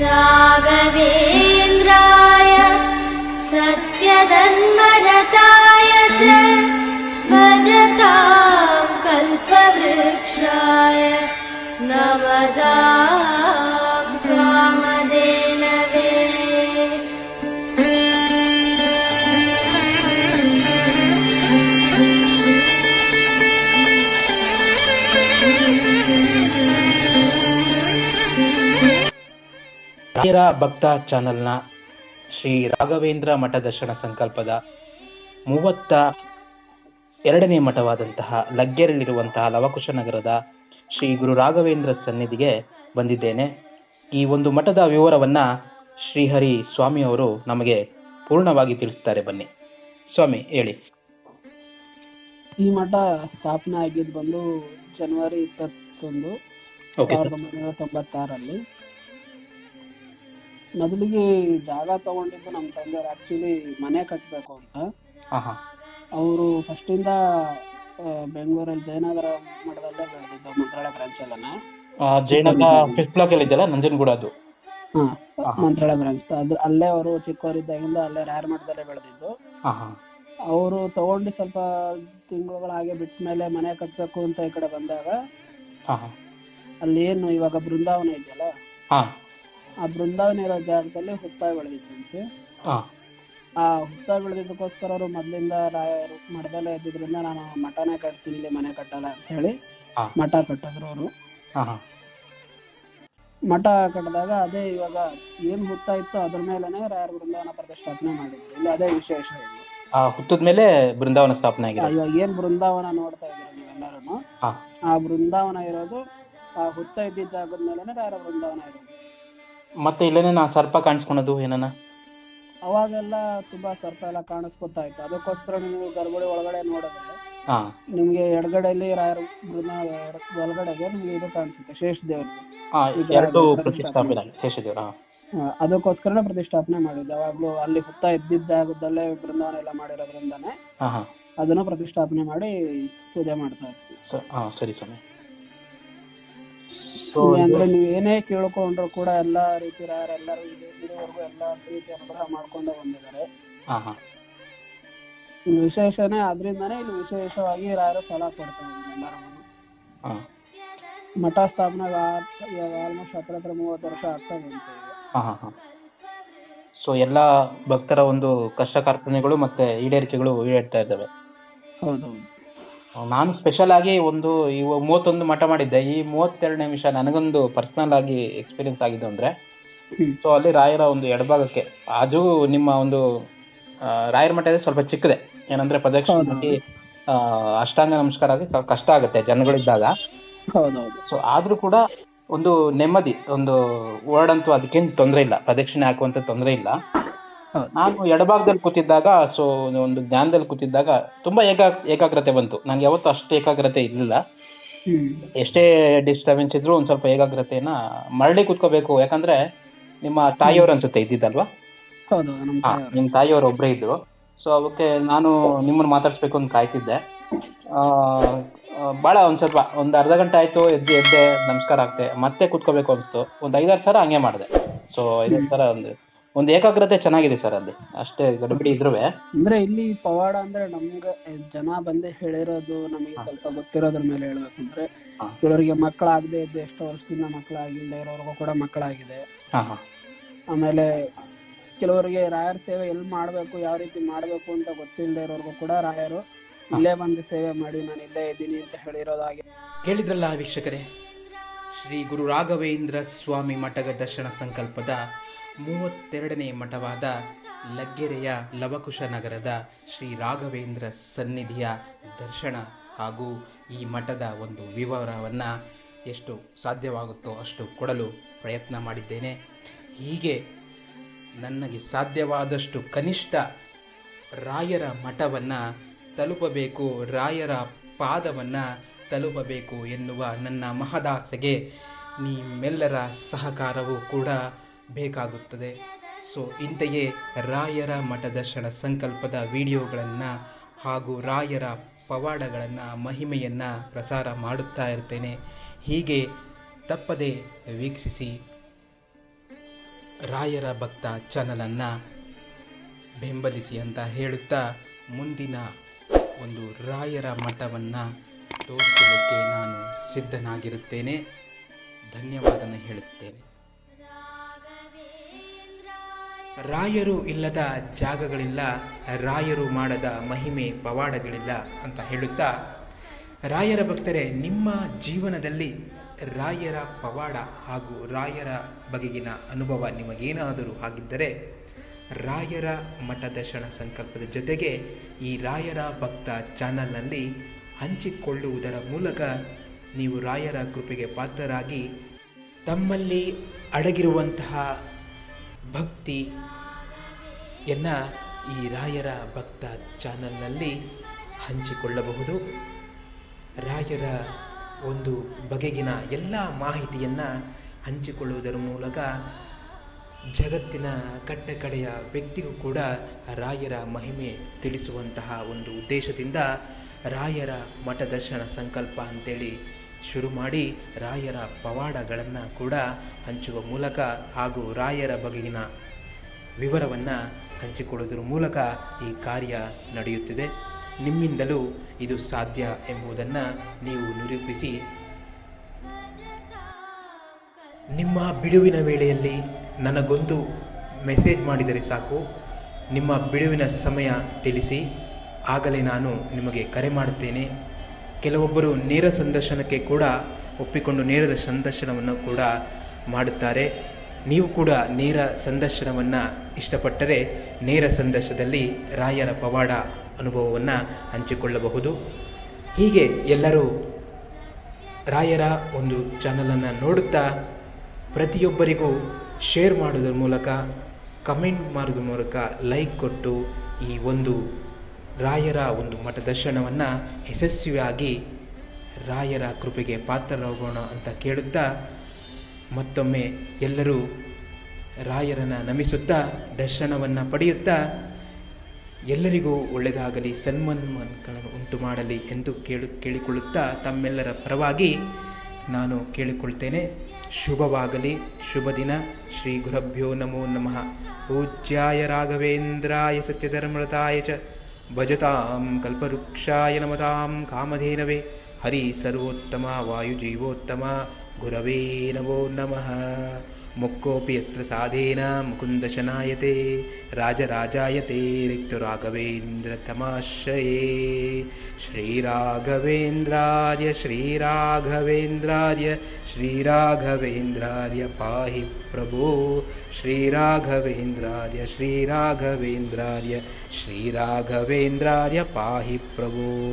राघवेन्द्राय ರಾಯರ ಭಕ್ತ ಚಾನೆಲ್ನ ಶ್ರೀ ರಾಘವೇಂದ್ರ ಮಠ ದರ್ಶನ ಸಂಕಲ್ಪದ ಮೂವತ್ತ ಎರಡನೇ ಮಠವಾದಂತಹ ಲಗ್ಗೆರಲ್ಲಿರುವಂತಹ ಲವಕುಶ ನಗರದ ಶ್ರೀ ಗುರು ರಾಘವೇಂದ್ರ ಸನ್ನಿಧಿಗೆ ಬಂದಿದ್ದೇನೆ. ಈ ಒಂದು ಮಠದ ವಿವರವನ್ನ ಶ್ರೀಹರಿ ಸ್ವಾಮಿಯವರು ನಮಗೆ ಪೂರ್ಣವಾಗಿ ತಿಳಿಸ್ತಾರೆ. ಬನ್ನಿ. ಸ್ವಾಮಿ ಹೇಳಿ. ಈ ಮಠ ಸ್ಥಾಪನೆ ಆಗಿದ್ದು ಬಂದು ಜನವರಿ ಇಪ್ಪತ್ತೊಂದು ಸಾವಿರದ ಒಂಬೈನೂರ ತೊಂಬತ್ತಾರಲ್ಲಿ ಮೊದಲಿಗೆ ಜಾಗ ತಗೊಂಡಿದ್ದು ನಮ್ಮ ತಂದೆಯವ್ರು. ಆಕ್ಚುಲಿ ಮನೆ ಕಟ್ಟಬೇಕು ಅಂತ. ಅವರು ಫಸ್ಟಿಂದ ಬೆಂಗಳೂರಲ್ಲಿ ಜಯನಗರ ಮಠದಲ್ಲೇ ಬೆಳೆದಿದ್ದು ಮಂತ್ರಾಲಯ ಬ್ರಾಂಚ್ ಅಲ್ಲ ಫಿಫ್ತ್ ಬ್ಲಾಕ್ ಅಲ್ಲಿ ಇದೆಯಲ್ಲ ನಂಜನಗೂಡ ಅದು? ಹಾಂ ಮಂತ್ರಾಲಯ ಬ್ರಾಂಚ್ ಅದು ಅಲ್ಲೇ ಅವರು ಚಿಕ್ಕವರಿದ್ದಾಗಿಂದ ಅಲ್ಲೇ ರಾಯರ್ ಮಠದಲ್ಲೇ ಬೆಳೆದಿದ್ದು. ಅವರು ತಗೊಂಡು ಸ್ವಲ್ಪ ತಿಂಗಳುಗಳ ಹಾಗೆ ಬಿಟ್ಟ ಮೇಲೆ ಮನೆ ಕಟ್ಟಬೇಕು ಅಂತ ಈ ಕಡೆ ಬಂದಾಗ ಅಲ್ಲಿ ಏನು ಇವಾಗ ಬೃಂದಾವನ ಇದೆಯಲ್ಲ? ಆ ಬೃಂದಾವನ ಇರೋ ಜಾಗದಲ್ಲಿ ಹುತ್ತಾಯಿ ಬೆಳೆದಿತ್ತಂತೆ ಆ. ಹುತ್ತಾಯಿ ಬೆಳೆದಿದ್ದಕ್ಕೋಸ್ಕರ ಅವರು ಮೊದಲಿಂದ ರಾಯರು ಮಠದಲ್ಲೇ ಇದ್ದಿದ್ರಿಂದ ನಾನು ಮಠನೇ ಕಟ್ತೀನಿ ಇಲ್ಲಿ ಮನೆ ಕಟ್ಟಲ್ಲ ಅಂತ ಹೇಳಿ. ಮಠ ಕಟ್ಟಿದ್ರು ಅವರು. ಮಠ ಕಟ್ಟಿದಾಗ ಅದೇ ಇವಾಗ ಏನ್ ಹುತ್ತ ಇತ್ತು ಅದ್ರ ಮೇಲೆನೆ ರಾಯರ ಬೃಂದಾವನ ಪ್ರತಿಷ್ಠಾಪನೆ ಮಾಡಿದ್ರು. ಇಲ್ಲಿ ಅದೇ ವಿಶೇಷ ಇದೆ. ಆ ಹುತ್ತದ ಮೇಲೆ ಬೃಂದಾವನ ಸ್ಥಾಪನೆ ಆಗಿದೆ. ಇವಾಗ ಏನ್ ಬೃಂದಾವನ ನೋಡ್ತಾ ಇದ್ದೀರ ನೀವೆಲ್ಲರೂ ಆ ಬೃಂದಾವನ ಇರೋದು ಆ ಹುತ್ತ ಇದ್ದಿದ್ದ ಜಾಗದ ಮೇಲೆನೆ ರಾಯರ ಬೃಂದಾವನ ಇರೋದು. ಮತ್ತೆ ಇಲ್ಲೇನೆ ನಾ ಸರ್ಪ ಕಾಣಿಸ್ಕೊಳೋದು ಏನನ? ಅವಾಗೆಲ್ಲ ತುಂಬಾ ಸರ್ಪ ಎಲ್ಲ ಕಾಣಿಸ್ಕೊತಾ ಇತ್ತು ಅದಕ್ಕೋಸ್ಕರ ನೀವು ಗರ್ಭಗುಡಿ ಒಳಗಡೆ ನೋಡೋದಿಲ್ಲ ಹಾ. ನಿಮ್ಗೆ ಎಡಗಡೆಯಲ್ಲಿ ರಾಯರ ಬೃಂದ ಒಳಗಡೆಗೆ ನಿಮ್ಗೆ ಇದು ಕಾಣಿಸುತ್ತೆ ಶೇಷ ದೇವರು ಹಾ ಎರಡು ಪ್ರತಿಷ್ಠಾಪನೆ. ಶೇಷದೇವ್ರ ಹಾ. ಅದಕ್ಕೋಸ್ಕರ ಪ್ರತಿಷ್ಠಾಪನೆ ಮಾಡಿದ್ದು. ಯಾವಾಗ್ಲೂ ಅಲ್ಲಿ ಹುತ್ತ ಇದ್ದಿದ್ದಾಗದಲ್ಲೇ ಬೃಂದಾವನ ಎಲ್ಲ ಮಾಡಿರೋದ್ರಿಂದಾನೆ ಹಾ ಹಾ. ಅದನ್ನ ಪ್ರತಿಷ್ಠಾಪನೆ ಮಾಡಿ ಪೂಜೆ ಮಾಡ್ತಾ ಇರ್ತೀವಿ ಹಾ ಸರಿ ಸ್ವಾಮಿ. ಸೊ ಅಂದ್ರೆ ನೀವು ಏನೇ ಕೇಳ್ಕೊಂಡ್ರು ಕೂಡ ಎಲ್ಲಾ ರೀತಿ ಎಲ್ಲರೂ ಇದು ಇದುವರೆಗೂ ಎಲ್ಲಾ ರೀತಿ ಅನುಗ್ರಹ ಮಾಡ್ಕೊಂಡೇ ಬಂದಿದ್ದಾರೆ. ವಿಶೇಷನೇ ಅದರಿಂದಾನೇ ಇಲ್ಲಿ ವಿಶೇಷವಾಗಿ ರಾಯರು ಫಲ ಕೊಡ್ತಾರೆ ಎಲ್ಲರಿಗೂ ಹಾ. ಮಠ ಸ್ಥಾಪನೆ ಆಲ್ಮೋಸ್ಟ್ ಹತ್ರ ಹತ್ರ ಮೂವತ್ತು ವರ್ಷ ಆಗ್ತಾ ಬಂತು ಸೊ ಎಲ್ಲ ಭಕ್ತರ ಒಂದು ಕಷ್ಟ ಕಾರ್ಪಣೆಗಳು ಮತ್ತೆ ಈಡೇರಿಕೆಗಳು ಈಡೇರ್ತಾ ಇದ್ದಾವೆ. ಹೌದೌದು. ನಾನು ಸ್ಪೆಷಲ್ ಆಗಿ ಒಂದು ಈ ಮೂವತ್ತೊಂದು ಮಠ ಮಾಡಿದ್ದೆ. ಈ ಮೂವತ್ತೆರಡು ನಿಮಿಷ ನನಗೊಂದು ಪರ್ಸನಲ್ ಆಗಿ ಎಕ್ಸ್ಪೀರಿಯನ್ಸ್ ಆಗಿದೆ ಅಂದ್ರೆ. ಸೊ ಅಲ್ಲಿ ರಾಯರ ಒಂದು ಎಡಭಾಗಕ್ಕೆ ಅದು ನಿಮ್ಮ ಒಂದು ರಾಯರ ಮಠ ಸ್ವಲ್ಪ ಚಿಕ್ಕದೆ. ಏನಂದ್ರೆ ಪ್ರದಕ್ಷಿಣೆ ಅಷ್ಟಾಂಗ ನಮಸ್ಕಾರ ಆಗಿ ಸ್ವಲ್ಪ ಕಷ್ಟ ಆಗುತ್ತೆ ಜನಗಳಿದ್ದಾಗ ಸೊ ಆದ್ರೂ ಕೂಡ ಒಂದು ನೆಮ್ಮದಿ ಒಂದು ವರ್ಡ್ ಅಂತೂ ಅದಕ್ಕೇನು ತೊಂದರೆ ಇಲ್ಲ. ಪ್ರದಕ್ಷಿಣೆ ಹಾಕುವಂತ ತೊಂದರೆ ಇಲ್ಲ. ನಾನು ಎಡಭಾಗದಲ್ಲಿ ಕೂತಿದ್ದಾಗ ಸೊ ಒಂದು ಜ್ಞಾನದಲ್ಲಿ ಕೂತಿದ್ದಾಗ ತುಂಬಾ ಏಕಾ ಏಕಾಗ್ರತೆ ಬಂತು. ನಂಗೆ ಯಾವತ್ತೂ ಅಷ್ಟು ಏಕಾಗ್ರತೆ ಇರಲಿಲ್ಲ. ಎಷ್ಟೇ ಡಿಸ್ಟರ್ಬೆನ್ಸ್ ಇದ್ರೂ ಒಂದ್ ಸ್ವಲ್ಪ ಏಕಾಗ್ರತೆಯನ್ನ ಮರಳಿ ಕೂತ್ಕೋಬೇಕು. ಯಾಕಂದ್ರೆ ನಿಮ್ಮ ತಾಯಿಯವರು ಅನ್ಸುತ್ತೆ ಇದ್ದಿದ್ದಲ್ವಾ? ಹೌದು ನಮ್ಮ ಹಾ ತಾಯಿಯವರು. ನಿಮ್ಮ ತಾಯಿಯವರು ಒಬ್ಬರೇ ಇದ್ರು. ಸೊ ಅವಕ್ಕೆ ನಾನು ನಿಮ್ಮನ್ನ ಮಾತಾಡ್ಸ್ಬೇಕು ಅಂತ ಕಾಯ್ತಿದ್ದೆ. ಆ, ಆ, ಭಾಳ ಒಂದ್ ಸ್ವಲ್ಪ ಒಂದು ಅರ್ಧ ಗಂಟೆ ಆಯ್ತು ಎದ್ದು ಎದ್ದೆ ನಮಸ್ಕಾರ ಆಗ್ತೆ ಮತ್ತೆ ಕೂತ್ಕೋಬೇಕು ಅನಿಸ್ತು. ಒಂದು ಐದಾರು ಸಲ ಹಂಗೆ ಮಾಡಿದೆ. ಸೊ ಐದಾರು ಸಲ ಒಂದು ಒಂದು ಏಕಾಗ್ರತೆ ಚೆನ್ನಾಗಿದೆ ಸರ್ ಅಲ್ಲಿ. ಅಷ್ಟೇ ಗಡಿಬಿಡಿ ಇದ್ರೂ ಅಂದ್ರೆ ಇಲ್ಲಿ ಪವಾಡ ಅಂದ್ರೆ ನಮ್ಗೆ ಜನ ಬಂದೆ ಹೇಳಿರೋದು ನಮಗೆ ಸ್ವಲ್ಪ ಗೊತ್ತಿರೋದ್ರ ಮೇಲೆ ಹೇಳ್ಬೇಕಂದ್ರೆ. ಕೆಲವರಿಗೆ ಮಕ್ಕಳಾಗದೆ ಇದ್ದು ಎಷ್ಟೋ ವರ್ಷದಿಂದ ಮಕ್ಕಳಾಗಿಲ್ಲ ಇರೋರ್ಗೂ ಕೂಡ ಮಕ್ಕಳಾಗಿದೆ ಆಮೇಲೆ ಕೆಲವರಿಗೆ ರಾಯರ ಸೇವೆ ಎಲ್ಲಿ ಮಾಡಬೇಕು ಯಾವ ರೀತಿ ಮಾಡಬೇಕು ಅಂತ ಗೊತ್ತಿಲ್ಲದೆ ಇರೋರ್ಗೂ ಕೂಡ ರಾಯರು ಇಲ್ಲೇ ಬಂದು ಸೇವೆ ಮಾಡಿ ನಾನು ಇಲ್ಲೇ ಇದ್ದೀನಿ ಅಂತ ಹೇಳಿರೋದಾಗಿ. ಕೇಳಿದ್ರಲ್ಲ ವೀಕ್ಷಕರೇ ಶ್ರೀ ಗುರು ರಾಘವೇಂದ್ರ ಸ್ವಾಮಿ ಮಠದ ದರ್ಶನ ಸಂಕಲ್ಪದ ಮೂವತ್ತೆರಡನೇ ಮಠವಾದ ಲಗ್ಗೆರೆಯ ಲವಕುಶ ನಗರದ ಶ್ರೀ ರಾಘವೇಂದ್ರ ಸನ್ನಿಧಿಯ ದರ್ಶನ ಹಾಗೂ ಈ ಮಠದ ಒಂದು ವಿವರವನ್ನು ಎಷ್ಟು ಸಾಧ್ಯವಾಗುತ್ತೋ ಅಷ್ಟು ಕೊಡಲು ಪ್ರಯತ್ನ ಮಾಡಿದ್ದೇನೆ. ಹೀಗೆ ನನಗೆ ಸಾಧ್ಯವಾದಷ್ಟು ಕನಿಷ್ಠ ರಾಯರ ಮಠವನ್ನು ತಲುಪಬೇಕು, ರಾಯರ ಪಾದವನ್ನು ತಲುಪಬೇಕು ಎನ್ನುವ ನನ್ನ ಮಹದಾಸೆಗೆ ನಿಮ್ಮೆಲ್ಲರ ಸಹಕಾರವೂ ಕೂಡ ಬೇಕಾಗುತ್ತದೆ. ಸೊ ಇಂತೆಯೇ ರಾಯರ ಮಠದರ್ಶನ ಸಂಕಲ್ಪದ ವಿಡಿಯೋಗಳನ್ನು ಹಾಗೂ ರಾಯರ ಪವಾಡಗಳನ್ನು, ಮಹಿಮೆಯನ್ನು ಪ್ರಸಾರ ಮಾಡುತ್ತಾ ಇರ್ತೇನೆ. ಹೀಗೆ ತಪ್ಪದೆ ವೀಕ್ಷಿಸಿ ರಾಯರ ಭಕ್ತ ಚಾನಲನ್ನು ಬೆಂಬಲಿಸಿ ಅಂತ ಹೇಳುತ್ತಾ ಮುಂದಿನ ಒಂದು ರಾಯರ ಮಠವನ್ನು ತೋರಿಸಲಿಕ್ಕೆ ನಾನು ಸಿದ್ಧನಾಗಿರುತ್ತೇನೆ. ಧನ್ಯವಾದನ ಹೇಳುತ್ತೇನೆ. ರಾಯರು ಇಲ್ಲದ ಜಾಗಗಳಿಲ್ಲ, ರಾಯರು ಮಾಡದ ಮಹಿಮೆ ಪವಾಡಗಳಿಲ್ಲ ಅಂತ ಹೇಳುತ್ತಾ, ರಾಯರ ಭಕ್ತರೇ, ನಿಮ್ಮ ಜೀವನದಲ್ಲಿ ರಾಯರ ಪವಾಡ ಹಾಗೂ ರಾಯರ ಬಗೆಗಿನ ಅನುಭವ ನಿಮಗೇನಾದರೂ ಆಗಿದ್ದರೆ, ರಾಯರ ಮಠ ದರ್ಶನ ಸಂಕಲ್ಪದ ಜೊತೆಗೆ ಈ ರಾಯರ ಭಕ್ತ ಚಾನಲ್ನಲ್ಲಿ ಹಂಚಿಕೊಳ್ಳುವುದರ ಮೂಲಕ ನೀವು ರಾಯರ ಕೃಪೆಗೆ ಪಾತ್ರರಾಗಿ ತಮ್ಮಲ್ಲಿ ಅಡಗಿರುವಂತಹ ಭಕ್ತಿಯನ್ನು ಈ ರಾಯರ ಭಕ್ತ ಚಾನಲ್ನಲ್ಲಿ ಹಂಚಿಕೊಳ್ಳಬಹುದು. ರಾಯರ ಒಂದು ಬಗೆಗಿನ ಎಲ್ಲ ಮಾಹಿತಿಯನ್ನು ಹಂಚಿಕೊಳ್ಳುವುದರ ಮೂಲಕ ಜಗತ್ತಿನ ಕಟ್ಟಕಡೆಯ ವ್ಯಕ್ತಿಗೂ ಕೂಡ ರಾಯರ ಮಹಿಮೆ ತಿಳಿಸುವಂತಹ ಒಂದು ಉದ್ದೇಶದಿಂದ ರಾಯರ ಮಠ ದರ್ಶನ ಸಂಕಲ್ಪ ಅಂತೇಳಿ ಶುರು ಮಾಡಿ ರಾಯರ ಪವಾಡಗಳನ್ನು ಕೂಡ ಹಂಚುವ ಮೂಲಕ ಹಾಗೂ ರಾಯರ ಬಗೆಗಿನ ವಿವರವನ್ನು ಹಂಚಿಕೊಳ್ಳುವುದರ ಮೂಲಕ ಈ ಕಾರ್ಯ ನಡೆಯುತ್ತಿದೆ. ನಿಮ್ಮಿಂದಲೂ ಇದು ಸಾಧ್ಯ ಎಂಬುದನ್ನು ನೀವು ನಿರೂಪಿಸಿ. ನಿಮ್ಮ ಬಿಡುವಿನ ವೇಳೆಯಲ್ಲಿ ನನಗೊಂದು ಮೆಸೇಜ್ ಮಾಡಿದರೆ ಸಾಕು. ನಿಮ್ಮ ಬಿಡುವಿನ ಸಮಯ ತಿಳಿಸಿ. ಆಗಲೇ ನಾನು ನಿಮಗೆ ಕರೆ ಮಾಡುತ್ತೇನೆ. ಕೆಲವೊಬ್ಬರು ನೇರ ಸಂದರ್ಶನಕ್ಕೆ ಕೂಡ ಒಪ್ಪಿಕೊಂಡು ನೇರದ ಸಂದರ್ಶನವನ್ನು ಕೂಡ ಮಾಡುತ್ತಾರೆ. ನೀವು ಕೂಡ ನೇರ ಸಂದರ್ಶನವನ್ನು ಇಷ್ಟಪಟ್ಟರೆ ನೇರ ಸಂದರ್ಶನದಲ್ಲಿ ರಾಯರ ಪವಾಡ ಅನುಭವವನ್ನು ಹಂಚಿಕೊಳ್ಳಬಹುದು. ಹೀಗೆ ಎಲ್ಲರೂ ರಾಯರ ಒಂದು ಚಾನಲನ್ನು ನೋಡುತ್ತಾ ಪ್ರತಿಯೊಬ್ಬರಿಗೂ ಶೇರ್ ಮಾಡೋದ್ರ ಮೂಲಕ, ಕಮೆಂಟ್ ಮಾಡೋದ್ರ ಮೂಲಕ ಲೈಕ್ ಕೊಟ್ಟು ಈ ಒಂದು ರಾಯರ ಒಂದು ಮಠ ದರ್ಶನವನ್ನು ಯಶಸ್ವಿಯಾಗಿ ರಾಯರ ಕೃಪೆಗೆ ಪಾತ್ರರಾಗೋಣ ಅಂತ ಕೇಳುತ್ತಾ ಮತ್ತೊಮ್ಮೆ ಎಲ್ಲರೂ ರಾಯರನ್ನು ನಮಿಸುತ್ತಾ ದರ್ಶನವನ್ನು ಪಡೆಯುತ್ತಾ ಎಲ್ಲರಿಗೂ ಒಳ್ಳೆಯದಾಗಲಿ ಸನ್ಮಾನಗಳನ್ನು ಉಂಟು ಮಾಡಲಿ ಎಂದು ಕೇಳು, ಕೇಳಿಕೊಳ್ಳುತ್ತಾ ತಮ್ಮೆಲ್ಲರ ಪರವಾಗಿ ನಾನು ಕೇಳಿಕೊಳ್ತೇನೆ. ಶುಭವಾಗಲಿ, ಶುಭ ದಿನ. ಶ್ರೀ ಗುರಭ್ಯೋ ನಮೋ ನಮಃ. ಪೂಜ್ಯಾಯ ರಾಘವೇಂದ್ರಾಯ ಸತ್ಯಧರ್ಮೃತಾಯ ಚ भजतां कल्पवृक्षाय नमतां कामधेनवे। हरिसर्वोत्तमा वायुजीवोत्तमा गुरवे नमो नमः। मुक्कोऽपि यत्र साधेन मुकुन्दशनायते राजराजायते रिक्तुराघवेन्द्रतमाश्रये श्रीराघवेन्द्रार्य श्रीराघवेन्द्रार्य श्रीराघवेन्द्रार्य पाहि प्रभो। श्रीराघवेन्द्रार्य श्रीराघवेन्द्रार्य श्रीराघवेन्द्रार्य पाहि प्रभो।